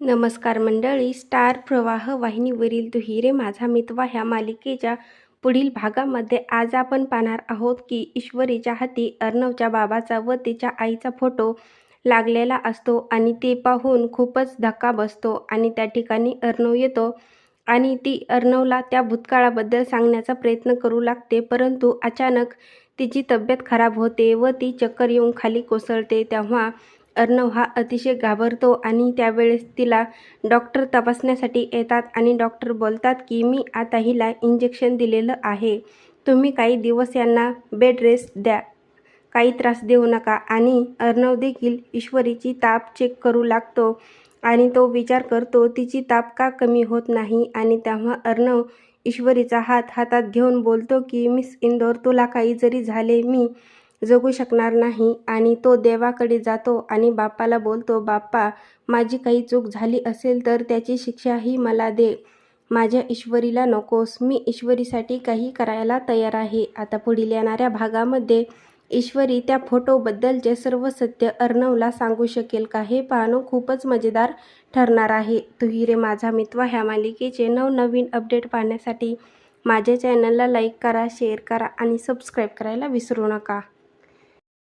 नमस्कार मंडळी स्टार प्रवाह वाहिनीवरील दुहिरे माझा मितवा ह्या मालिकेच्या पुढील भागामध्ये आज आपण पाहणार आहोत की ईश्वरीच्या हाती अर्णवच्या बाबाचा व तिच्या आईचा फोटो लागलेला असतो आणि ते पाहून खूपच धक्का बसतो आणि त्या ठिकाणी अर्णव येतो आणि ती अर्णवला त्या भूतकाळाबद्दल सांगण्याचा प्रयत्न करू लागते परंतु अचानक तिची तब्येत खराब होते व ती चक्कर येऊन खाली कोसळते. तेव्हा अर्णव हा अतिशय घाबरतो आणि त्यावेळेस तिला डॉक्टर तपासण्यासाठी येतात आणि डॉक्टर बोलतात की मी आता हिला इंजेक्शन दिलेलं आहे. तुम्ही काही दिवस यांना बेड रेस्ट द्या. काही त्रास देऊ नका. आणि अर्णव देखील ईश्वरीची ताप चेक करू लागतो आणि तो विचार करतो तिची ताप का कमी होत नाही? आणि तेव्हा अर्णव ईश्वरीचा हात हातात घेऊन बोलतो की मिस इंदोर तुला काही जरी झाले मी जगू शकणार नाही आणि तो देवाकडे जातो आणि बाप्पाला बोलतो बाप्पा माझी काही चूक झाली असेल तर त्याची शिक्षाही मला दे. माझ्या ईश्वरीला नकोस. मी ईश्वरीसाठी काही करायला तयार आहे. आता पुढील येणाऱ्या भागामध्ये ईश्वरी त्या फोटोबद्दलचे सर्व सत्य अर्णवला सांगू शकेल का हे पाहणं खूपच मजेदार ठरणार आहे. तुही रे माझा मित्वा ह्या मालिकेचे नवनवीन अपडेट पाहण्यासाठी माझ्या चॅनलला लाईक करा शेअर करा आणि सबस्क्राईब करायला विसरू नका.